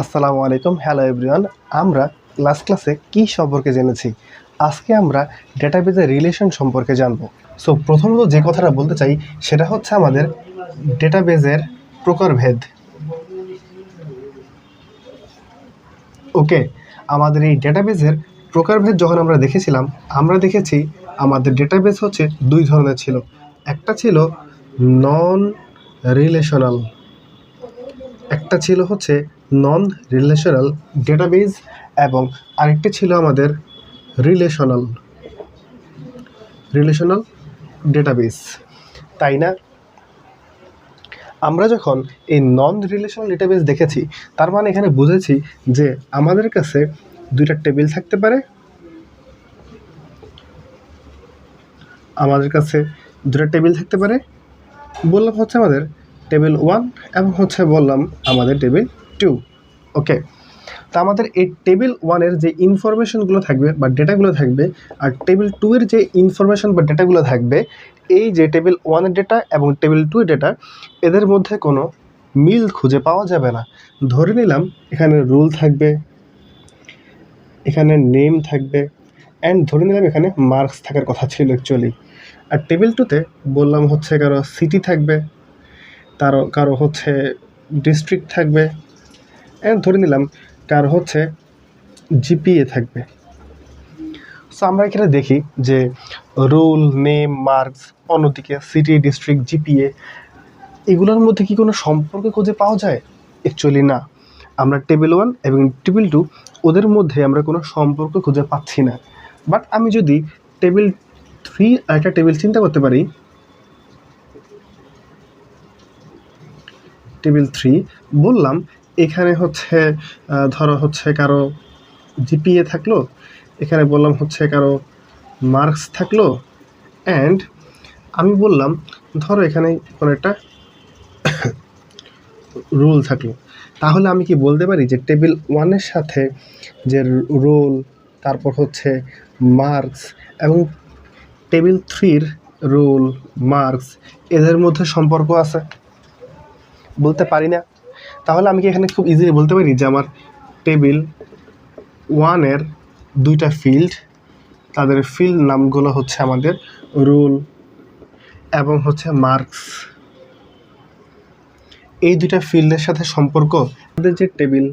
আসসালামু আলাইকুম hello everyone আমরা লাস্ট ক্লাসে কী সম্পর্কে জেনেছি? আজকে আমরা ডেটাবেজের রিলেশন সম্পর্কে জানব। সো প্রথমত যে কথাটা বলতে চাই, সেটা হচ্ছে আমাদের ডেটাবেজের প্রকারভেদ। ওকে আমাদের এই ডেটাবেজের প্রকারভেদ যখন আমরা দেখেছিলাম, আমরা দেখেছি আমাদের ডেটাবেজ হচ্ছে দুই ধরনের ছিল। একটা ছিল নন রিলেশনাল একটা ছিল হচ্ছে নন রিলেশনাল ডেটাবেজ এবং আরেকটি ছিল আমাদের রিলেশনাল রিলেশনাল ডেটাবেজ তাই না? আমরা যখন এই নন রিলেশনাল ডেটাবেজ দেখেছি, তার মানে এখানে বুঝেছি যে আমাদের কাছে দুইটা টেবিল থাকতে পারে। আমাদের কাছে দুটা টেবিল থাকতে পারে। বললাম হচ্ছে আমাদের টেবিল ওয়ান এবং হচ্ছে বললাম আমাদের টেবিল টু ওকে তা আমাদের এই টেবিল ওয়ানের যে ইনফরমেশনগুলো থাকবে বা ডেটাগুলো থাকবে আর টেবিল টু এর যে ইনফরমেশন বা ডেটাগুলো থাকবে, এই যে টেবিল ওয়ানের ডেটা এবং টেবিল টু এর ডেটা এদের মধ্যে কোনো মিল খুঁজে পাওয়া যাবে না। ধরে নিলাম এখানে রুল থাকবে, এখানে নেম থাকবে অ্যান্ড ধরে নিলাম এখানে মার্কস থাকার কথা ছিল অ্যাকচুয়ালি আর টেবিল টুতে বললাম হচ্ছে কারও সিটি থাকবে, তারও, কারও হচ্ছে ডিস্ট্রিক্ট থাকবে ধরে নিলাম কার হচ্ছে জিপিএ থাকবে। সো আমরা এখানে দেখি যে রুল, নেম, মার্কস, অন্যদিকে সিটি, ডিস্ট্রিক্ট জিপিএ এগুলোর মধ্যে কি কোনো সম্পর্ক খুঁজে পাওয়া যায়? অ্যাকচুয়ালি না। আমরা টেবিল ওয়ান এবং টেবিল টু ওদের মধ্যে আমরা কোনো সম্পর্ক খুঁজে পাচ্ছি না। বাট আমি যদি টেবিল থ্রি আর একটা টেবিল চিন্তা করতে পারি টেবিল থ্রি বললাম এখানে হচ্ছে ধরো হচ্ছে কারও জিপিএ থাকল, এখানে বললাম হচ্ছে কারও মার্কস থাকল অ্যান্ড আমি বললাম, ধরো এখানে কোনো একটা রুল থাকল। তাহলে আমি কি বলতে পারি যে টেবিল ওয়ানের সাথে যে রোল তারপর হচ্ছে মার্কস এবং টেবিল থ্রির রোল মার্কস এদের মধ্যে সম্পর্ক আছে? বলতে পারি না? তাহলে আমি কি এখানে খুব ইজিলি বলতে পারি যে আমার টেবিল ওয়ানের দুইটা ফিল্ড তাদের ফিল্ড নামগুলো হচ্ছে আমাদের রুল এবং হচ্ছে মার্কস এই দুইটা ফিল্ডের সাথে সম্পর্ক, আমাদের যে টেবিল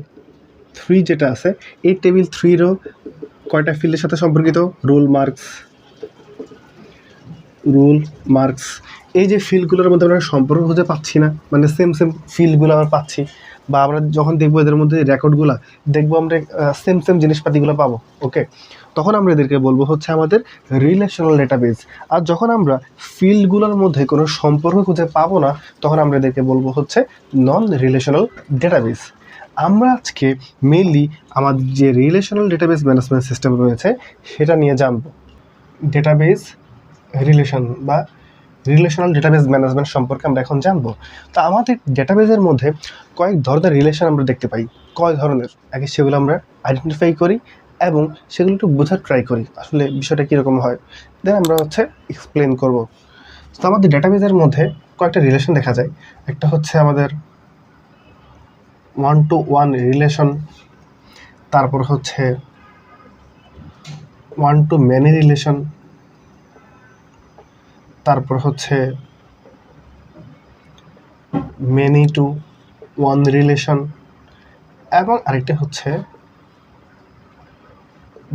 থ্রি যেটা আছে, এই টেবিল থ্রিরও কয়টা ফিল্ডের সাথে সম্পর্কিত? রুল মার্কস রুল মার্কস এই যে ফিল্ডগুলোর মধ্যে আমরা সম্পর্ক খুঁজে পাচ্ছি না মানে সেম সেম ফিল্ডগুলো আমরা পাচ্ছি বা আমরা যখন দেখব এদের মধ্যে রেকর্ডগুলো, দেখব আমরা সেম সেম জিনিসপাতিগুলো পাবো ওকে তখন আমরা এদেরকে বলব হচ্ছে আমাদের রিলেশনাল ডেটাবেজ আর যখন আমরা ফিল্ডগুলোর মধ্যে কোনো সম্পর্ক খুঁজে পাবো না, তখন আমরা এদেরকে বলব হচ্ছে নন রিলেশনাল ডেটাবেজ আমরা আজকে মেনলি আমাদের যে রিলেশনাল ডেটাবেস ম্যানেজমেন্ট সিস্টেম রয়েছে, সেটা নিয়ে জানব। ডেটাবেজ রিলেশন বা রিলেশনাল ডেটাবেজ ম্যানেজমেন্ট সম্পর্কে আমরা এখন জানব। তো আমাদের ডেটাবেজের মধ্যে কয়েক ধরনের রিলেশন আমরা দেখতে পাই। কয় ধরনের? আগে সেগুলো আমরা আইডেন্টিফাই করি এবং সেগুলো একটু বোঝার ট্রাই করি, আসলে বিষয়টা কীরকম হয়। দেন আমরা হচ্ছে এক্সপ্লেন করব। তো আমাদের ডেটাবেজের মধ্যে কয়েকটা রিলেশন দেখা যায়। একটা হচ্ছে আমাদের ওয়ান টু ওয়ান রিলেশন তারপর হচ্ছে ওয়ান টু মেনি রিলেশন তারপর হচ্ছে মেনি টু ওয়ান রিলেশন এবং আরেকটা হচ্ছে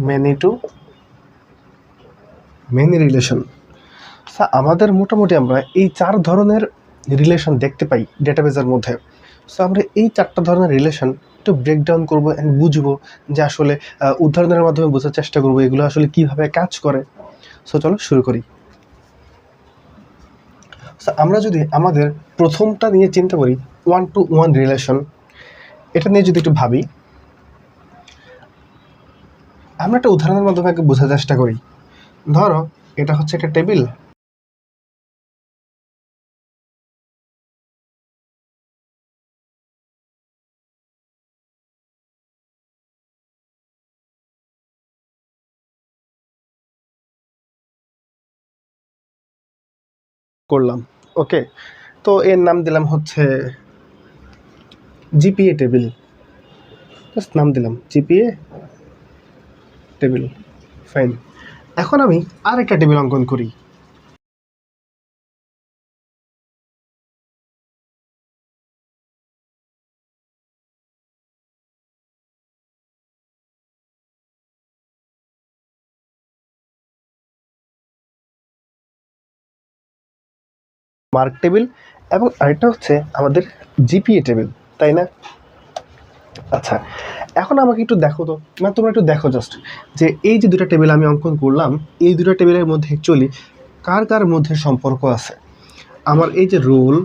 মেনি টু মেনি রিলেশন আমাদের মোটামুটি আমরা এই চার ধরনের রিলেশন দেখতে পাই ডেটাবেজের মধ্যে। সো আমরা এই চারটা ধরনের রিলেশন একটু ব্রেকডাউন করব অ্যান্ড বুঝব যে আসলে উদাহরণের মাধ্যমে বোঝার চেষ্টা করব এগুলো আসলে কীভাবে কাজ করে। সো চলো শুরু করি। আমরা যদি আমাদের প্রথমটা নিয়ে চিন্তা করি ওয়ান টু ওয়ান রিলেশন এটা নিয়ে যদি একটু ভাবি, আমরা একটা উদাহরণের মাধ্যমে আগে বোঝার চেষ্টা করি। ধরো, এটা হচ্ছে একটা টেবিল। করলাম। ওকে তো এর নাম দিলাম হচ্ছে জিপিএ টেবিল জাস্ট নাম দিলাম জিপিএ টেবিল ফাইন এখন আমি আরেকটা টেবিল অঙ্কন করি। মার্ক টেবিল এবং আরেকটা হচ্ছে আমাদের জিপিএ টেবিল তাই না? আচ্ছা এখন আমাকে একটু দেখো তো মানে তোমরা একটু দেখো জাস্ট যে এই যে দুটো টেবিল আমি অঙ্কন করলাম, এই দুটো টেবিলের মধ্যে অ্যাকচুয়ালি কার কার মধ্যে সম্পর্ক আছে? আমার এই যে রুল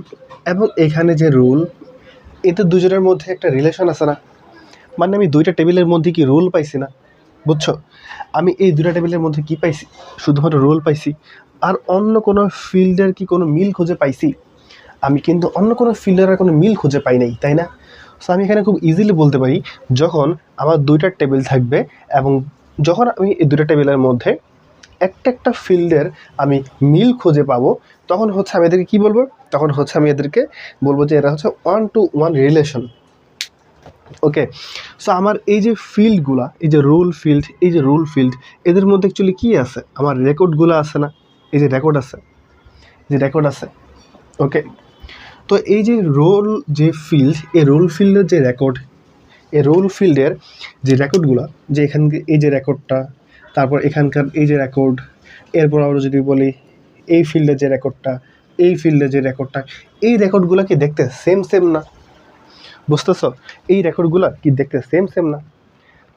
এবং এখানে যে রুল এতে দুজনের মধ্যে একটা রিলেশন আছে না? মানে আমি দুইটা টেবিলের মধ্যে কি রুল পাইছি না? বুঝছ? আমি এই দুটা টেবিলের মধ্যে কি পাইছি? শুধুমাত্র রোল পাইছি। আর অন্য কোনো ফিল্ডের কি কোনো মিল খুঁজে পাইছি? আমি কিন্তু অন্য কোনো ফিল্ডের আর কোনো মিল খুঁজে পাই নাই, তাই না? সো আমি এখানে খুব ইজিলি বলতে পারি, যখন আমার দুইটা টেবিল থাকবে এবং যখন আমি এই দুটা টেবিলের মধ্যে একটা একটা ফিল্ডের আমি মিল খুঁজে পাবো, তখন হচ্ছে আমি এদেরকে কী বলব? তখন হচ্ছে আমি এদেরকে বলব যে এরা হচ্ছে one to one relation okay so আমার এই যে ফিল্ডগুলা এই যে রুল ফিল্ড এই যে রুল ফিল্ড এদের মধ্যে অ্যাকচুয়ালি কী আছে? আমার রেকর্ডগুলো আছে না? এই যে রেকর্ড আছে, যে রেকর্ড আছে ওকে তো এই যে রোল যে ফিল্ড এই রোল ফিল্ডের যে রেকর্ড এই রোল ফিল্ডের যে রেকর্ডগুলো যে এখান এই যে রেকর্ডটা তারপর এখানকার এই যে রেকর্ড এরপর আমরা যদি বলি এই ফিল্ডের যে রেকর্ডটা এই ফিল্ডের যে রেকর্ডটা এই রেকর্ডগুলো কি দেখতে সেম সেম না? বুঝতেছ? এই রেকর্ডগুলো কি দেখতে সেম সেম না?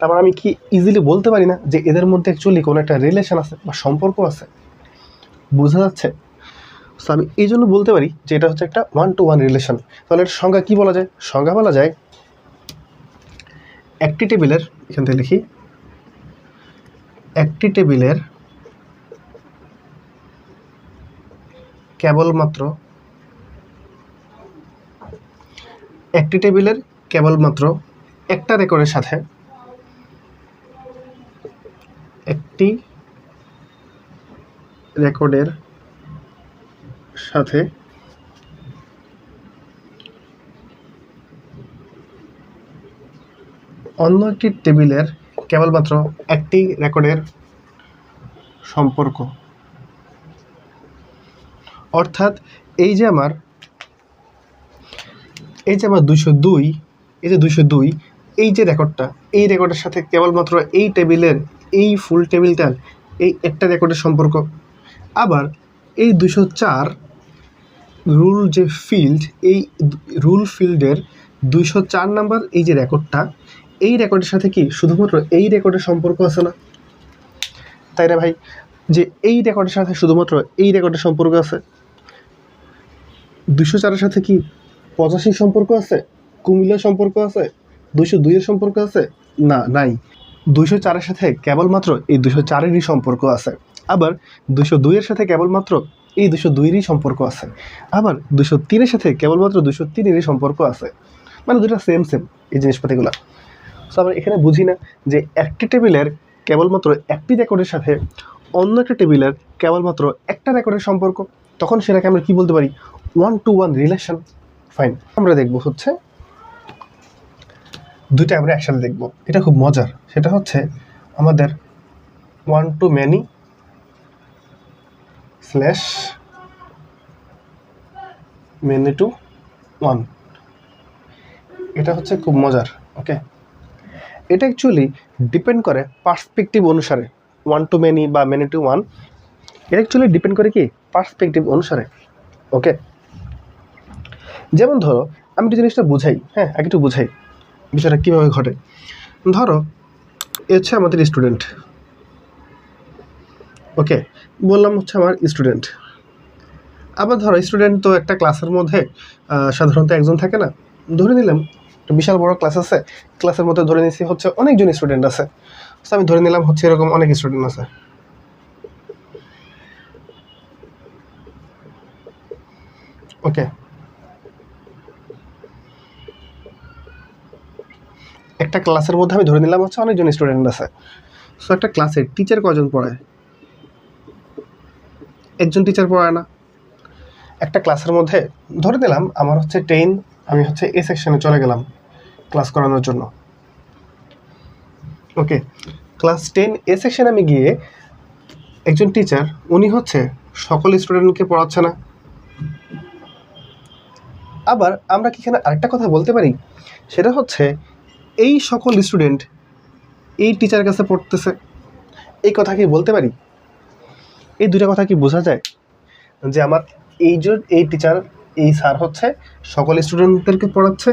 তারপর আমি কি ইজিলি বলতে পারি না যে এদের মধ্যে অ্যাকচুয়ালি কোনো একটা রিলেশন আছে বা সম্পর্ক আছে? বোঝা যাচ্ছে? সো আমি এই জন্য বলতে পারি যে এটা হচ্ছে একটা ওয়ান টু ওয়ান রিলেশন তাহলে এর সংজ্ঞা কী বলা যায়? সংজ্ঞা বলা যায় একটি টেবিলের, এখান থেকে লিখি, একটি টেবিলের কেবলমাত্র একটি টেবিলের কেবলমাত্র একটা রেকর্ডের সাথে একটি রেকর্ডের সাথে অন্য একটি টেবিলের কেবলমাত্র একটি রেকর্ডের সম্পর্ক। অর্থাৎ এই যে আমার, এই যে আমার দুশো দুই, এই যে দুশো দুই, এই যে রেকর্ডটা, এই রেকর্ডের সাথে কেবলমাত্র এই টেবিলের, এই ফুল টেবিলটার, এই একটা রেকর্ডের সম্পর্ক আবার এই দুশো চার রুল যে ফিল্ড, এই রুল ফিল্ডের দুইশো চার নাম্বার এই যে রেকর্ডটা, এই রেকর্ডের সাথে কি শুধুমাত্র এই রেকর্ডের সম্পর্ক আছে না? তাই না ভাই, যে এই রেকর্ডের সাথে শুধুমাত্র এই রেকর্ডের সম্পর্ক আছে? দুশো চারের সাথে কি পঁচাশি সম্পর্ক আছে? কুমিল্লার সম্পর্ক আছে? দুশো দুইয়ের সম্পর্ক আছে? না, নাই। দুশো চারের সাথে কেবলমাত্র এই দুশো চারেরই সম্পর্ক আছে। আবার দুশো দুইয়ের সাথে কেবলমাত্র এই দুশো দুইয়েরই সম্পর্ক আছে। আবার দুশো তিনের সাথে কেবলমাত্র দুশো তিনেরই সম্পর্ক আছে। মানে দুটো সেম সেম এই জিনিসপাতিগুলো। সো আমরা এখানে বুঝি না যে একটি টেবিলের কেবলমাত্র একটি রেকর্ডের সাথে অন্য একটা টেবিলের কেবলমাত্র একটা রেকর্ডের সম্পর্ক, তখন সেটাকে আমরা কি বলতে পারি? One to one relation fine আমরা দেখব হচ্ছে, দুইটা আমরা একসাথে দেখব। এটা খুব মজার। সেটা হচ্ছে আমাদের one to many slash many to one এটা হচ্ছে খুব মজার ওকে এটা অ্যাকচুয়ালি ডিপেন্ড করে পার্সপেক্টিভ অনুসারে ওয়ান টু মেনি বা মেনি টু ওয়ান এটা অ্যাকচুয়ালি ডিপেন্ড করে কি? পার্সপেক্টিভ অনুসারে ওকে যেমন ধরো, আমি একটু জিনিসটা বুঝাই হ্যাঁ আগে একটু বুঝাই, বিষয়টা কীভাবে ঘটে। ধরো, এ হচ্ছে আমাদের স্টুডেন্ট ওকে, বললাম হচ্ছে আমার স্টুডেন্ট আবার ধরো স্টুডেন্ট তো একটা ক্লাসের মধ্যে সাধারণত একজন থাকে না, ধরে নিলাম, একটা বিশাল বড় ক্লাস আছে ক্লাসের মধ্যে ধরে নিচ্ছি হচ্ছে অনেকজন স্টুডেন্ট আছে। আমি ধরে নিলাম হচ্ছে এরকম অনেক স্টুডেন্ট আছে। ওকে। একটা ক্লাসের মধ্যে আমি ধরে নিলাম হচ্ছে অনেকজন স্টুডেন্ট আছে। সো একটা ক্লাসের টিচার কজন পড়ায়? একজন টিচার পড়ায় না। একটা ক্লাসের মধ্যে, ধরে নিলাম আমার হচ্ছে টেন আমি হচ্ছে এ সেকশনে চলে গেলাম ক্লাস করানোর জন্য। ওকে ক্লাস টেন এ সেকশনে আমি গিয়ে একজন টিচার উনি হচ্ছে সকল স্টুডেন্টকে পড়াচ্ছে না। আবার আমরা কি এখানে আরেকটা কথা বলতে পারি? সেটা হচ্ছে, এই সকল স্টুডেন্ট এই টিচারের কাছে পড়তেছে। এই কথা কি বলতে পারি? এই দুটা কথা কি বোঝা যায়? যে আমার এই যে এই টিচার এই স্যার হচ্ছে, সকল স্টুডেন্টদেরকে পড়াচ্ছে।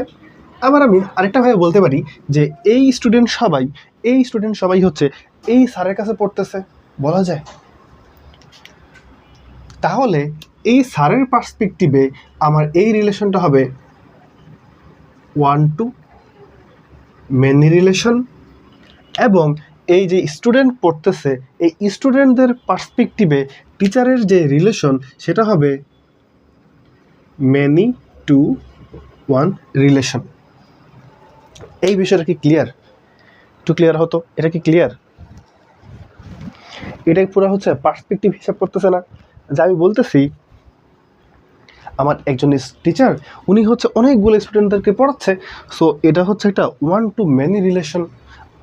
আবার আমি আরেকটা ভাবে বলতে পারি যে এই স্টুডেন্ট সবাই, এই স্টুডেন্ট সবাই হচ্ছে এই স্যারের কাছে পড়তেছে, বলা যায়? তাহলে এই স্যারের পার্সপেক্টিভে আমার এই রিলেশনটা হবে ওয়ান টু মেনি রিলেশন এবং এই যে স্টুডেন্ট পড়তেছে, এই স্টুডেন্টদের পার্সপেক্টিভে টিচারের যে রিলেশন সেটা হবে মেনি টু ওয়ান রিলেশন এই বিষয়টা কি ক্লিয়ার একটু ক্লিয়ার হতো? এটা কি ক্লিয়ার এটাই পুরো হচ্ছে পার্সপেক্টিভ হিসাব করতেছে না। যা আমি বলতেছি, আমার একজন টিচার উনি হচ্ছে অনেকগুলো স্টুডেন্টদেরকে পড়াচ্ছে। সো এটা হচ্ছে একটা ওয়ান টু মেনি রিলেশন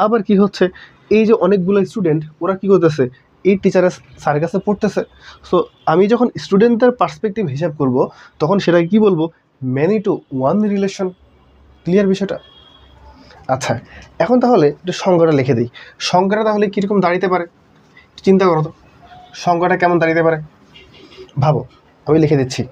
আবার কি হচ্ছে? এই যে অনেকগুলো স্টুডেন্ট ওরা কি করতেছে? এই টিচারের স্যারের কাছে পড়তেছে। সো আমি যখন স্টুডেন্টদের পার্সপেক্টিভ হিসাব করব, তখন সেটা কি বলব? Many to one relation clear বিষয়টা? আচ্ছা এখন তাহলে একটু সংজ্ঞাটা লিখে দিই। সংজ্ঞাটা তাহলে কীরকম দাঁড়িতে পারে? চিন্তা করো তো। সংজ্ঞাটা কেমন দাঁড়িতে পারে? ভাবো, আমি লিখে দিচ্ছি।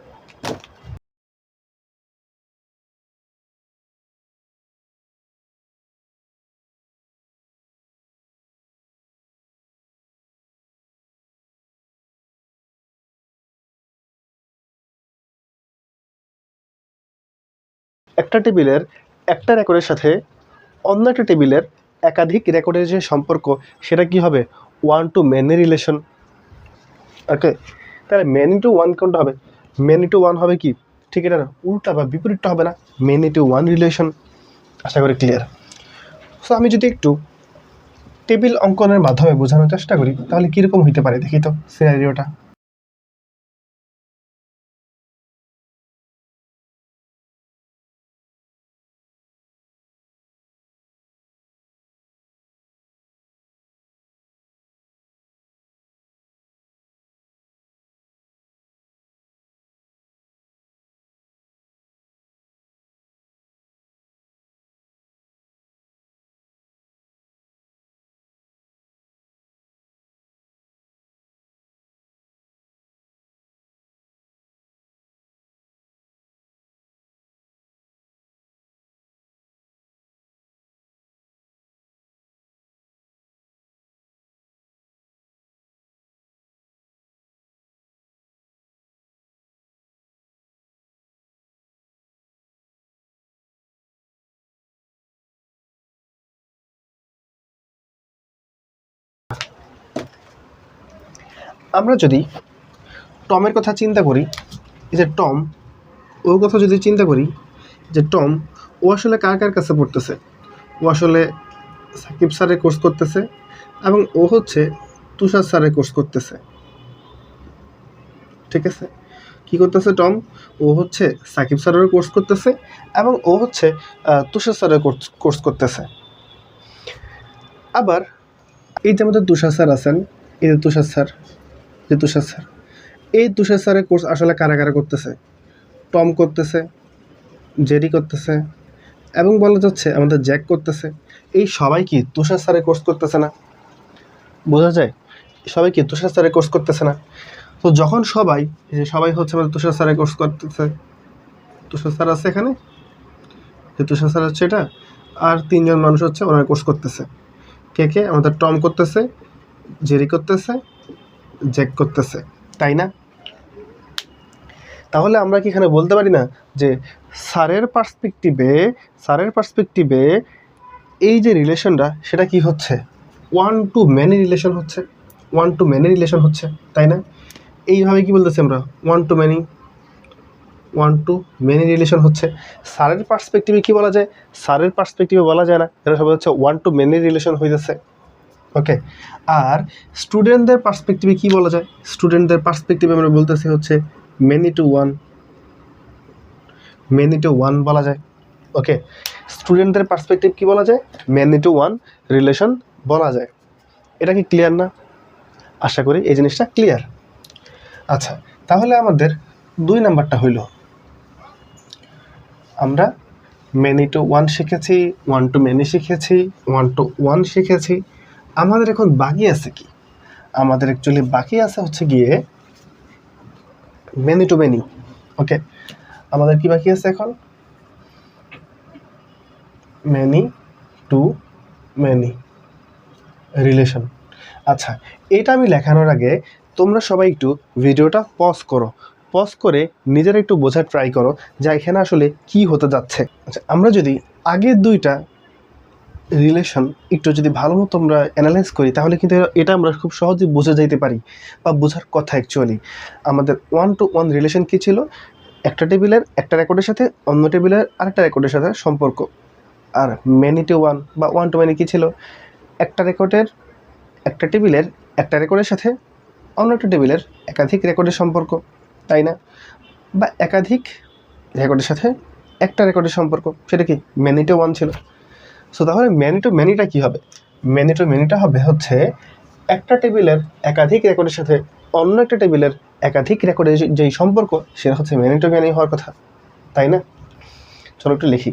একটা টেবিলের একটা রেকর্ডের সাথে অন্য একটা টেবিলের একাধিক রেকর্ডের যে সম্পর্ক, সেটা কি হবে? One to many relation okay তাহলে মেনি টু ওয়ান কোনটা হবে? মেনি টু ওয়ান হবে কি? ঠিক এটা না, উল্টা বা বিপরীতটা হবে না। মেনি টু ওয়ান রিলেশন আশা করি ক্লিয়ার সো আমি যদি একটু টেবিল অঙ্কনের মাধ্যমে বোঝানোর চেষ্টা করি, তাহলে কীরকম হইতে পারে দেখি তো সিনারিওটা আমরা যদি টমের কথা চিন্তা করি, এই যে টম, ওর কথা যদি চিন্তা করি যে টম, ও আসলে কার কার কাছে পড়তেছে? ও আসলে সাকিব স্যারের কোর্স করতেছে এবং ও হচ্ছে তুষার স্যারের কোর্স করতেছে। ঠিক আছে? কি করতেছে টম? ও হচ্ছে সাকিব স্যারেরও কোর্স করতেছে এবং ও হচ্ছে তুষার স্যারের কোর্স করতেছে। আবার এই যে আমাদের তুষার স্যার আছেন, এই যে তুষার স্যার যে তুষার স্যার। এই তুষার স্যারের কোর্স আসলে কারা কারা করতেছে? টম করতেছে, জেরি করতেছে এবং বলা যাচ্ছে আমাদের জ্যাক করতেছে। এই সবাই কি তুষার স্যারের কোর্স করতেছে না? বোঝা যায়? সবাই কি তুষার স্যারের কোর্স করতেছে না? তো যখন সবাই যে সবাই হচ্ছে আমাদের তুষার স্যারের কোর্স করতেছে। তুষার স্যার আছে এখানে? যে তুষার স্যার হচ্ছে এটা? আর তিনজন মানুষ হচ্ছে ওনার কোর্স করতেছে। কে কে? আমাদের টম করতেছে, জেরি করতেছে জ্যাক করতেছে, তাই না? তাহলে আমরা কি এখানে বলতে পারি না যে স্যারের পার্সপেক্টিভে স্যারের পার্সপেক্টিভে এই যে রিলেশনটা সেটা কি হচ্ছে? ওয়ান টু ম্যানি রিলেশন হচ্ছে ওয়ান টু ম্যানি রিলেশন হচ্ছে, তাই না? এইভাবে কি বলতেছি আমরা? One to many one to many relation হচ্ছে। স্যারের পার্সপেক্টিভে কি বলা যায়? স্যারের পার্সপেক্টিভে বলা যায় না। এটা সবাই হচ্ছে ওয়ান টু মেনি রিলেশন হইতেছে। ওকে আর স্টুডেন্টদের পার্সপেক্টিভে কি বলা যায়? স্টুডেন্টদের পার্সপেক্টিভে আমরা বলতেছি হচ্ছে many to one many to one বলা যায়। ওকে স্টুডেন্টদের পার্সপেক্টিভ কি বলা যায়? মেনি টু ওয়ান রিলেশন বলা যায়। এটা কি ক্লিয়ার না? আশা করি এই জিনিসটা ক্লিয়ার আচ্ছা তাহলে আমাদের দুই নাম্বারটা হইল। আমরা মেনি টু ওয়ান শিখেছি ওয়ান টু মেনি শিখেছি ওয়ান টু ওয়ান শিখেছি। আমাদের এখন বাকি আছে কি? আমাদের অ্যাকচুয়ালি বাকি আছে হচ্ছে গিয়ে মেনি টু মেনি ওকে আমাদের কি বাকি আছে এখন? মেনি টু মেনি রিলেশন আচ্ছা এটা আমি লেখানোর আগে তোমরা সবাই একটু ভিডিওটা পজ করো। পজ করে নিজেরা একটু বোঝার ট্রাই করো যে এখানে আসলে কি হতে যাচ্ছে। আচ্ছা আমরা যদি আগের দুইটা রিলেশন একটু যদি ভালো মতো আমরা অ্যানালাইজ করি, তাহলে কিন্তু এটা আমরা খুব সহজেই বুঝে যাইতে পারি বা বোঝার কথা অ্যাকচুয়ালি আমাদের ওয়ান টু ওয়ান রিলেশন কী ছিল? একটা টেবিলের একটা রেকর্ডের সাথে অন্য টেবিলের আরেকটা রেকর্ডের সাথে সম্পর্ক। আর মেনি টু ওয়ান বা ওয়ান টু মেনি কী ছিল? একটা রেকর্ডের একটা টেবিলের একটা রেকর্ডের সাথে অন্য একটা টেবিলের একাধিক রেকর্ডের সম্পর্ক, তাই না? বা একাধিক রেকর্ডের সাথে একটা রেকর্ডের সম্পর্ক, সেটা কি? মেনি টু ওয়ান ছিল। সো তাহলে ম্যানি টু ম্যানিটা কী হবে? ম্যানি টু ম্যানিটা হবে হচ্ছে একটা টেবিলের একাধিক রেকর্ডের সাথে অন্য একটা টেবিলের একাধিক রেকর্ডের যেই সম্পর্ক, সেটা হচ্ছে ম্যানি টু ম্যানি হওয়ার কথা, তাই না? চলো একটু লিখি।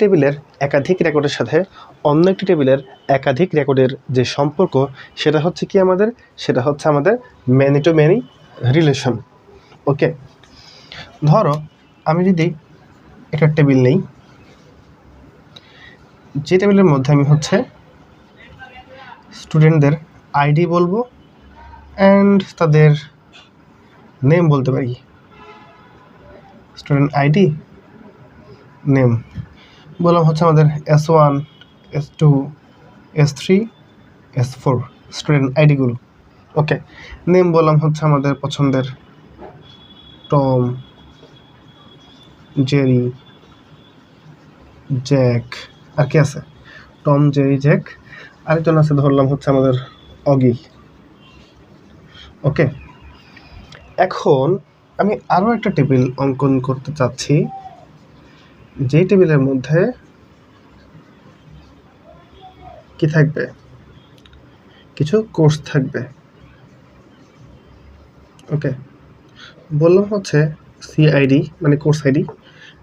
টেবিলের একাধিক রেকর্ডের সাথে অন্য একটি টেবিলের একাধিক রেকর্ডের যে সম্পর্ক, সেটা হচ্ছে কি আমাদের? সেটা হচ্ছে আমাদের many to many relation okay ধরো আমি যদি একটা টেবিল নেই, যে টেবিলের মধ্যে আমি হচ্ছে স্টুডেন্টদের আইডি বলব অ্যান্ড তাদের নেম বলতে পারি। স্টুডেন্ট আইডি নেম বললাম হচ্ছে আমাদের S one S two S three S four student আইডিগুলো okay name বললাম হচ্ছে আমাদের পছন্দের টম জেরি জ্যাক আর কি আছে? টম জেরি জ্যাক আরেকজন আছে ধরলাম হচ্ছে আমাদের অগি ওকে এখন আমি আরও একটা টেবিল অঙ্কন করতে চাচ্ছি। যে টেবিলের মধ্যে কি থাকবে? কিছু কোর্স থাকবে। ওকে। বললাম হচ্ছে সিআইডি মানে কোর্স আইডি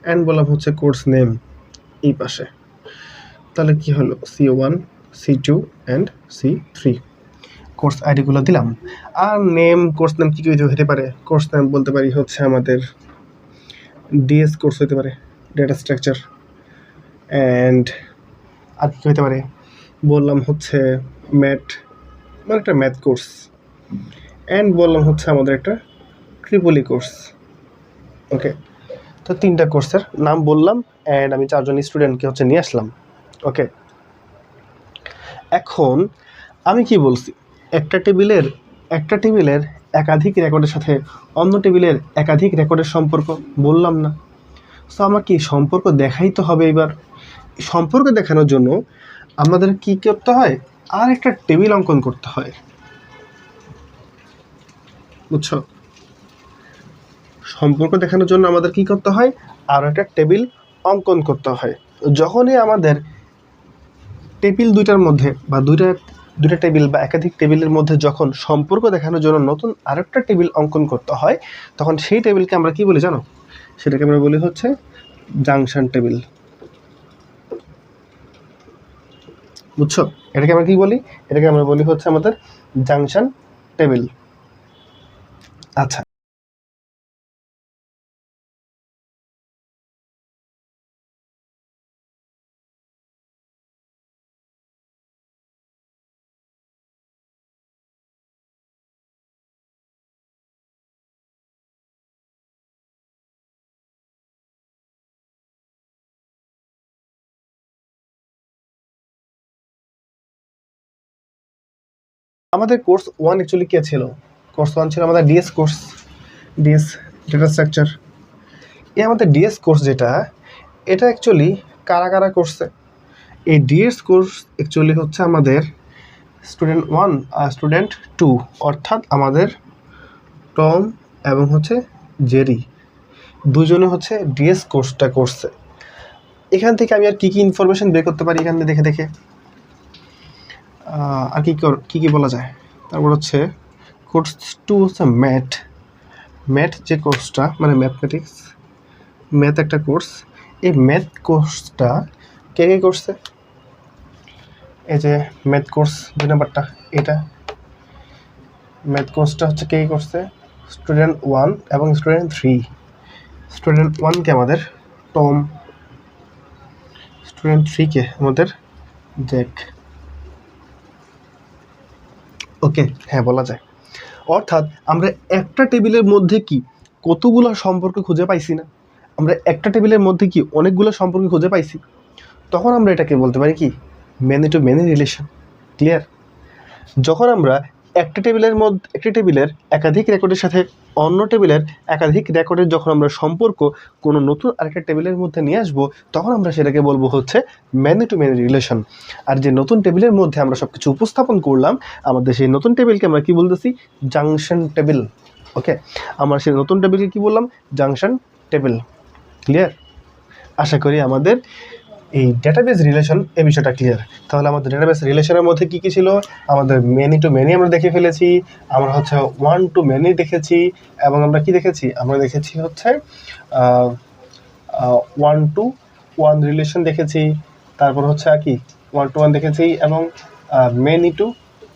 অ্যান্ড বললাম হচ্ছে কোর্স নেম এই পাশে। তাহলে কি হলো? C one C two and C three course আইডিগুলো দিলাম। আর নেম, কোর্স নেম কী কী হতে পারে? কোর্স নেম বলতে পারি হচ্ছে আমাদের ডিএস কোর্স হতে পারে। ডেটা স্ট্রাকচার অ্যান্ড আর কী হতে পারে? বললাম হচ্ছে ম্যাথ মানে একটা ম্যাথ কোর্স। অ্যান্ড বললাম হচ্ছে আমাদের একটা ট্রিপলি কোর্স। ওকে তো তিনটা কোর্সের নাম বললাম অ্যান্ড আমি চারজন স্টুডেন্টকে হচ্ছে নিয়ে আসলাম। ওকে এখন আমি কি বলছি? একটা টেবিলের একটা টেবিলের একাধিক রেকর্ডের সাথে অন্য টেবিলের একাধিক রেকর্ডের সম্পর্ক বললাম না। সো আমার কি সম্পর্ক দেখাই তো হবে এবার। সম্পর্ক দেখানোর জন্য আমাদের কি করতে হয়? আর একটা টেবিল অঙ্কন করতে হয়। বুঝছ? সম্পর্ক দেখানোর জন্য আমাদের কি করতে হয়? আর একটা টেবিল অঙ্কন করতে হয়। যখনই আমাদের টেবিল দুইটার মধ্যে বা দুইটা দুইটা টেবিল বা একাধিক টেবিলের মধ্যে যখন সম্পর্ক দেখানোর জন্য নতুন আরেকটা টেবিল অঙ্কন করতে হয়, তখন সেই টেবিলকে আমরা কি বলি জানো? সেটাকে আমরা বলি হচ্ছে জাংশন টেবিল বুঝছ? এটাকে আমরা কি বলি? এটাকে আমরা বলি হচ্ছে আমাদের জাংশন টেবিল আচ্ছা। আমাদের কোর্স ওয়ান অ্যাকচুয়ালি কে ছিল? কোর্স ওয়ান ছিল আমাদের DS course DS data structure এই আমাদের ডিএস কোর্স যেটা, এটা অ্যাকচুয়ালি কারা কারা করছে এই ডিএস কোর্স অ্যাকচুয়ালি হচ্ছে আমাদের স্টুডেন্ট ওয়ান আর স্টুডেন্ট টু অর্থাৎ আমাদের টম এবং হচ্ছে জেরি। দুজনে হচ্ছে ডিএস কোর্সটা করছে এখান থেকে আমি আর কী কী ইনফরমেশন বের করতে পারি এখানে দেখে দেখে? আর কী কী কী বলা যায়? তারপর হচ্ছে কোর্স টু হচ্ছে ম্যাথ ম্যাথ যে কোর্সটা মানে ম্যাথমেটিক্স ম্যাথ একটা কোর্স এই ম্যাথ কোর্সটা কে কে করছে? এই যে ম্যাথ কোর্স দুই নাম্বারটা, এটা। ম্যাথ কোর্সটা হচ্ছে কে কে করছে? স্টুডেন্ট ওয়ান এবং স্টুডেন্ট থ্রি স্টুডেন্ট ওয়ানকে আমাদের টম স্টুডেন্ট থ্রিকে আমাদের জ্যাক ওকে হ্যাঁ বলা যায়। অর্থাৎ আমরা একটা টেবিলের মধ্যে কি কতগুলো সম্পর্ক খুঁজে পাইছি না? আমরা একটা টেবিলের মধ্যে কি অনেকগুলো সম্পর্ক খুঁজে পাইছি? তখন আমরা এটাকে বলতে পারি কি many to many relation clear যখন আমরা একটা টেবিলের মধ্যে, একটি টেবিলের একাধিক রেকর্ডের সাথে অন্য টেবিলের একাধিক রেকর্ডের যখন আমরা সম্পর্ক কোনো নতুন আরেকটা টেবিলের মধ্যে নিয়ে আসব, তখন আমরা সেটাকে বলব হচ্ছে ম্যানি টু ম্যানি রিলেশন আর যে নতুন টেবিলের মধ্যে আমরা সব কিছু উপস্থাপন করলাম, আমাদের সেই নতুন টেবিলকে আমরা কি বলতেছি? জাংশন টেবিল ওকে আমরা সেই নতুন টেবিলকে কি বললাম? জাংশন টেবিল ক্লিয়ার আশা করি আমাদের এই ডেটাবেস রিলেশন এই বিষয়টা ক্লিয়ার তাহলে আমাদের ডেটাবেস রিলেশনের মধ্যে কী কী ছিল? আমাদের মেনি টু মেনি আমরা দেখে ফেলেছি, আমরা হচ্ছে ওয়ান টু মেনি দেখেছি, এবং আমরা কি দেখেছি? আমরা দেখেছি হচ্ছে ওয়ান টু ওয়ান রিলেশন দেখেছি, তারপর হচ্ছে আর কি ওয়ান টু ওয়ান দেখেছি, এবং মেনি টু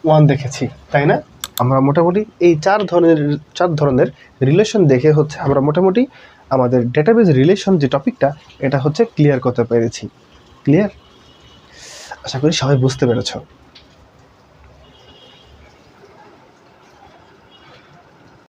ওয়ান দেখেছি, তাই না? আমরা মোটামুটি এই চার ধরনের চার ধরনের রিলেশন দেখে হচ্ছে আমরা মোটামুটি আমাদের ডেটাবেস রিলেশন যে টপিকটা এটা হচ্ছে ক্লিয়ার করতে পেরেছি। ক্লিয়ার আশা করি সবাই বুঝতে পেরেছ।